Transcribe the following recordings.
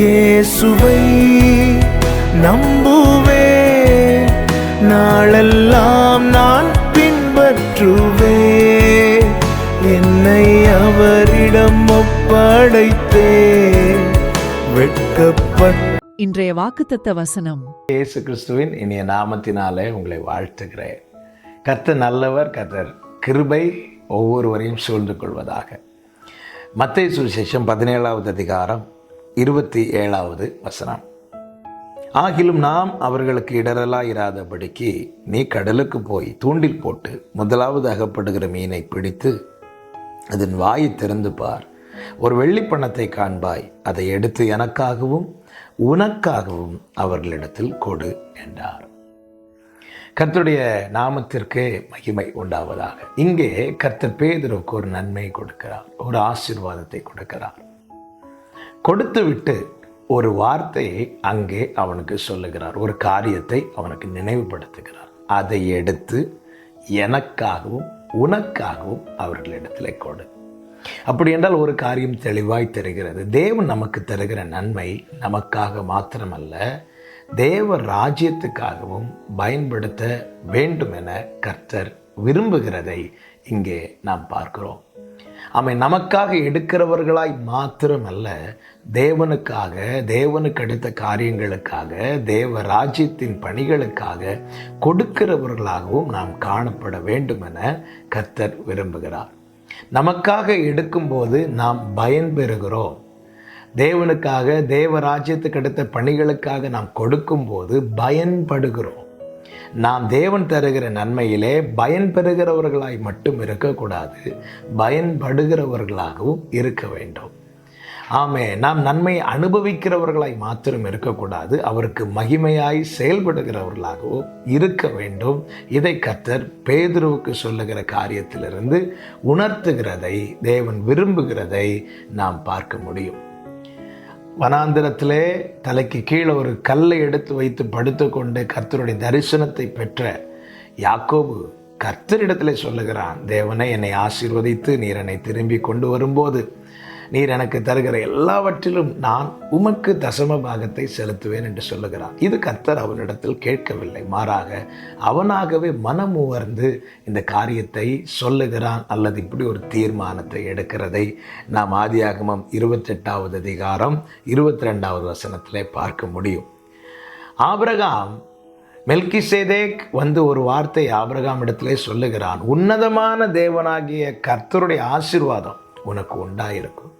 இயேசுவை நம்புவேன் நாளெல்லாம் நான் பின்பற்றுவேன் என்னை அவரிடம் ஒப்படைத்தேன். வெட்கப்பட்ட இன்றைய வாக்குத்தத்த வசனம். இயேசு கிறிஸ்துவின் இனிய நாமத்தினாலே உங்களை வாழ்த்துகிறேன். கர்த்தர் நல்லவர் கர்த்தர் கிருபை ஒவ்வொருவரையும் சூழ்ந்து கொள்வதாக. மத்திய சுவிசேஷம் பதினேழாவது அதிகாரம் இருபத்தி ஏழாவது வசனம். ஆகிலும் நாம் அவர்களுக்கு இடரலா இராதபடிக்கு நீ கடலுக்கு போய் தூண்டில் போட்டு முதலாவது அகப்படுகிற மீனை பிடித்து அதன் வாயை திறந்து பார். ஒரு வெள்ளிப்பணத்தை காண்பாய் அதை எடுத்து எனக்காகவும் உனக்காகவும் அவர்களிடத்தில் கொடு என்றார். கர்த்தருடைய நாமத்திற்கு மகிமை உண்டாவதாக. இங்கே கர்த்தர் பேதருக்கு ஒரு நன்மை கொடுக்கிறார் ஒரு ஆசீர்வாதத்தை கொடுக்கிறார். கொடுத்துவிட்டு ஒரு வார்த்தையை அங்கே அவனுக்கு சொல்லுகிறார். ஒரு காரியத்தை அவனுக்கு நினைவுபடுத்துகிறார். அதை எடுத்து எனக்காகவும் உனக்காகவும் அவர்களிடத்தில் கொடு. அப்படி என்றால் ஒரு காரியம் தெளிவாய் தெரிகிறது. தேவன் நமக்கு தருகிற நன்மை நமக்காக மாத்திரமல்ல தேவ ராஜ்யத்துக்காகவும் பயன்படுத்த வேண்டும் என கர்த்தர் விரும்புகிறதை இங்கே நாம் பார்க்கிறோம். அவை நமக்காக எடுக்கிறவர்களாய் மாத்திரமல்ல தேவனுக்காக தேவனுக்கு அடுத்த காரியங்களுக்காக தேவ ராஜ்யத்தின் பணிகளுக்காக கொடுக்கிறவர்களாகவும் நாம் காணப்பட வேண்டும் என கர்த்தர் விரும்புகிறார். நமக்காக எடுக்கும்போது நாம் பயன் பெறுகிறோம் தேவனுக்காக தேவ ராஜ்யத்துக்கு அடுத்த பணிகளுக்காக நாம் கொடுக்கும்போது பயன்படுகிறோம். நாம் தேவன் தருகிற நன்மையிலே பயன் பெறுகிறவர்களாய் மட்டும் இருக்கக்கூடாது பயன்படுகிறவர்களாகவும் இருக்க வேண்டும். ஆமே நாம் நன்மை அனுபவிக்கிறவர்களாய் மாத்திரம் இருக்கக்கூடாது அவருக்கு மகிமையாய் செயல்படுகிறவர்களாகவும் இருக்க வேண்டும். இதை கர்த்தர் பேதுருவுக்கு சொல்லுகிற காரியத்திலிருந்து உணர்த்துகிறதை தேவன் விரும்புகிறதை நாம் பார்க்க முடியும். வனாந்திரத்திலே தலைக்கு கீழே ஒரு கல்லை எடுத்து வைத்து படுத்துக்கொண்டு கர்த்தருடைய தரிசனத்தை பெற்ற யாக்கோபு கர்த்தரிடத்திலே சொல்லுகிறான் தேவனை என்னை ஆசீர்வதித்து நீர் என்னை திரும்பி கொண்டு வரும்போது நீர் எனக்கு தருகிற எல்லாவற்றிலும் நான் உமக்கு தசம பாகத்தை செலுத்துவேன் என்று சொல்லுகிறான் இது கர்த்தர் அவனிடத்தில் கேட்கவில்லை. மாறாக அவனாகவே மனம் உவர்ந்து இந்த காரியத்தை சொல்லுகிறான் அல்லது இப்படி ஒரு தீர்மானத்தை எடுக்கிறதை நாம் ஆதியாகமம் இருபத்தெட்டாவது அதிகாரம் இருபத்தி ரெண்டாவது வசனத்திலே பார்க்க முடியும். ஆபிரகாம் மெல்கிசேதேக் வந்து ஒரு வார்த்தை ஆபிரகாம் இடத்திலே சொல்லுகிறான். உன்னதமான தேவனாகிய கர்த்தருடைய ஆசீர்வாதம் உனக்கு உண்டாயிருக்கும்.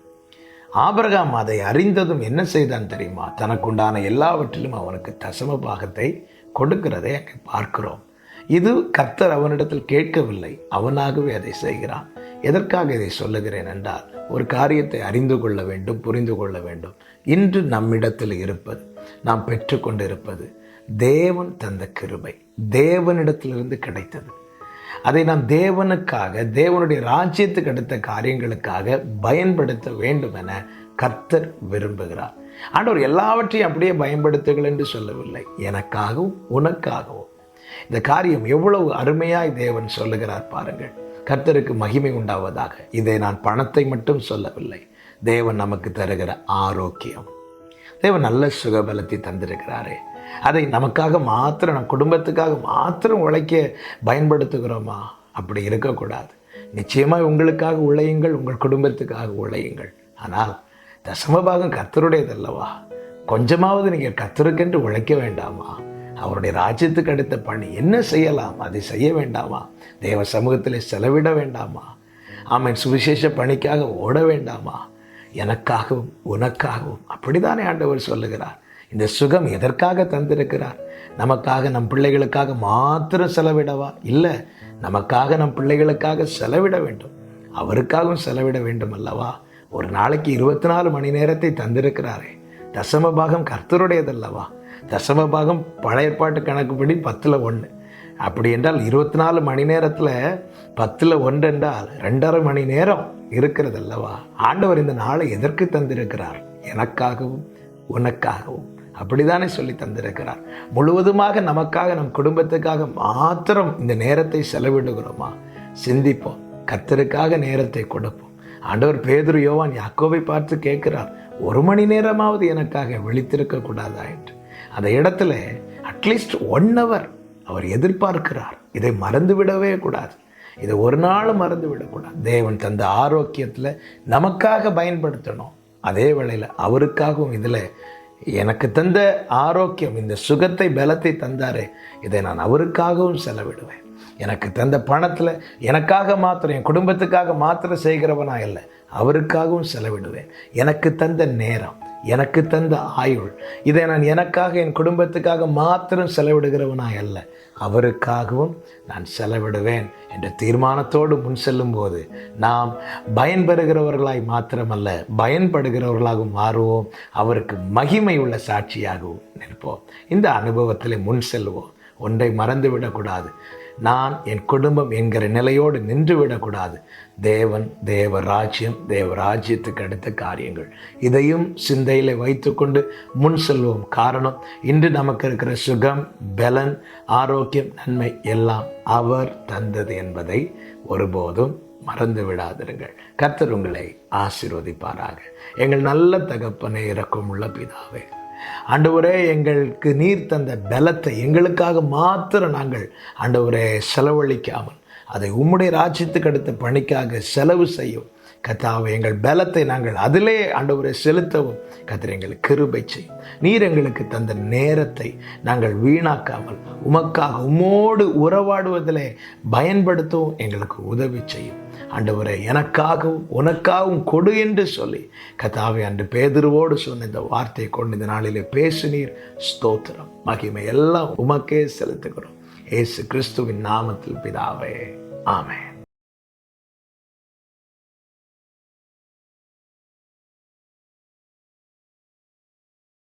ஆபரகாம் அதை அறிந்ததும் என்ன செய்தான் தெரியுமா? தனக்குண்டான எல்லாவற்றிலும் அவனுக்கு தசம பாகத்தை கொடுக்கிறதை அங்கே பார்க்கிறோம். இது கர்த்தர் அவனிடத்தில் கேட்கவில்லை. அவனாகவே அதை செய்கிறான். எதற்காக இதை சொல்லுகிறேன் என்றால் ஒரு காரியத்தை அறிந்து கொள்ள வேண்டும் புரிந்து கொள்ள வேண்டும். இன்று நம்மிடத்தில் இருப்பது நாம் பெற்றுக்கொண்டு இருப்பது தேவன் தந்த கிருபை. தேவனிடத்திலிருந்து கிடைத்தது. அதை நாம் தேவனுக்காக தேவனுடைய ராஜ்யத்துக்கு அடுத்த காரியங்களுக்காக பயன்படுத்த வேண்டும் என கர்த்தர் விரும்புகிறார். ஆண்டவர் எல்லாவற்றையும் அப்படியே பயன்படுத்துங்கள் என்று சொல்லவில்லை. எனக்காகவும் உனக்காகவும். இந்த காரியம் எவ்வளவு அருமையாய் தேவன் சொல்லுகிறார் பாருங்கள். கர்த்தருக்கு மகிமை உண்டாவதாக. இதை நான் பணத்தை மட்டும் சொல்லவில்லை. தேவன் நமக்கு தருகிற ஆரோக்கியம். தேவன் நல்ல சுகபலத்தை தந்திருக்கிறாரே. அதை நமக்காக மாத்திரம் நம் குடும்பத்துக்காக மாத்திரம் உழைக்க பயன்படுத்துகிறோமா? அப்படி இருக்கக்கூடாது. நிச்சயமாக உங்களுக்காக உழையுங்கள் உங்கள் குடும்பத்துக்காக உழையுங்கள். ஆனால் தசமபாகம் கத்தருடையதல்லவா கொஞ்சமாவது நீங்கள் கத்தருக்கென்று உழைக்க வேண்டாமா? அவருடைய ராஜ்யத்துக்கு அடுத்த பணி என்ன செய்யலாம்? அதை செய்ய வேண்டாமா? தேவ சமூகத்தில் செலவிட வேண்டாமா? ஆமாம் சுவிசேஷ பணிக்காக ஓட வேண்டாமா? எனக்காகவும் உனக்காகவும். அப்படித்தானே ஆண்டவர் சொல்லுகிறார். இந்த சுகம் எதற்காக தந்திருக்கிறார்? நமக்காக நம் பிள்ளைகளுக்காக மாத்திரம் செலவிடவா? இல்லை நமக்காக நம் பிள்ளைகளுக்காக செலவிட வேண்டும். அவருக்காகவும் செலவிட வேண்டும் அல்லவா? ஒரு நாளைக்கு இருபத்தி நாலு மணி நேரத்தை தந்திருக்கிறாரே. தசம பாகம் கர்த்தருடையதல்லவா? தசம பாகம் பழைய ஏற்பாட்டு கணக்குப்படி பத்தில் ஒன்று அப்படி என்றால் இருபத்தி நாலு மணி நேரத்தில் பத்தில் ஒன்று என்றால் ரெண்டரை மணி நேரம் இருக்கிறது அல்லவா ஆண்டவர் இந்த நாளை எதற்கு தந்திருக்கிறார்? எனக்காகவும் உனக்காகவும். அப்படிதானே சொல்லி தந்திருக்கிறார். முழுவதுமாக நமக்காக நம் குடும்பத்துக்காக மாத்திரம் இந்த நேரத்தை செலவிடுகிறோமா? சிந்திப்போம். கத்தருக்காக நேரத்தை கொடுப்போம். ஆண்டவர் பேதுரு யோவான் யாக்கோவை பார்த்து கேட்கிறார் ஒரு மணி நேரமாவது எனக்காக விழித்திருக்க கூடாதா? என்று. அந்த இடத்துல அட்லீஸ்ட் ஒன் ஹவர் அவர் எதிர்பார்க்கிறார். இதை மறந்து விடவே கூடாது. இதை ஒரு நாள் மறந்து விடக்கூடாது. தேவன் தந்த ஆரோக்கியத்தில் நமக்காக பயன்படுத்தணும். அதே வேளையில் அவருக்காகவும் இதில் எனக்கு தந்த ஆரோக்கியம் இந்த சுகத்தை பலத்தை தந்தாரே. இதை நான் அவருக்காகவும் செலவிடுவேன். எனக்கு தந்த பணத்தில் எனக்காக மாத்திரம் என் குடும்பத்துக்காக மாத்திரம் செய்கிறவனா இல்லை அவருக்காகவும் செலவிடுவேன். எனக்கு தந்த நேரம் எனக்கு தந்த ஆயுள். இதை நான் எனக்காக என் குடும்பத்துக்காக மாத்திரம் செலவிடுகிறவனாய் அல்ல. அவருக்காகவும் நான் செலவிடுவேன் என்ற தீர்மானத்தோடு முன் செல்லும்போது நாம் பயன்பெறுகிறவர்களாய் மாத்திரமல்ல பயன்படுகிறவர்களாகவும் மாறுவோம். அவருக்கு மகிமை உள்ள சாட்சியாகவும் நிற்போம். இந்த அனுபவத்தில் முன் செல்வோம் ஒன்றை மறந்துவிடக்கூடாது. நான் என் குடும்பம் என்கிற நிலையோடு நின்று விடக்கூடாது தேவன் தேவ ராஜ்யம் தேவ ராஜ்யத்துக்கு அடுத்த காரியங்கள். இதையும் சிந்தையில் வைத்துக்கொண்டு முன் செல்வோம். காரணம் இன்று நமக்கு இருக்கிற சுகம் பலன் ஆரோக்கியம் நன்மை எல்லாம் அவர் தந்தது என்பதை ஒருபோதும் மறந்து விடாதிருங்கள் கர்த்தர் உங்களை ஆசீர்வதிப்பாராக. எங்கள் நல்ல தகப்பனை இறக்கமுள்ள பிதாவே. ஆண்டவரே எங்களுக்கு நீர் தந்த பலத்தை எங்களுக்காக மாத்திரம் நாங்கள் ஆண்டவரே செலவழிக்காமல் அதை உம்முடைய ராஜ்யத்துக்கு அடுத்த பணிக்காக செலவு செய்யும். கத்தாவை எங்கள் பலத்தை நாங்கள் அதிலே ஆண்டவரை செலுத்தவும். கத்திர எங்களுக்கு கிருபை செய்யும். நீர் எங்களுக்கு தந்த நேரத்தை நாங்கள் வீணாக்காமல் உமக்காக உம்மோடு உறவாடுவதிலே பயன்படுத்தவும் எங்களுக்கு உதவி செய்யும். ஆண்டவரை எனக்காகவும் உனக்காகவும் கொடு என்று சொல்லி கத்தாவை அன்று பேதுருவோடு சொன்ன இந்த வார்த்தையை கொண்டு இந்த நாளிலே பேசுனீர். ஸ்தோத்திரம். மகிமை எல்லாம் உமக்கே செலுத்துகிறோம். ஏசு கிறிஸ்துவின் நாமத்தில் பிதாவே. ஆமே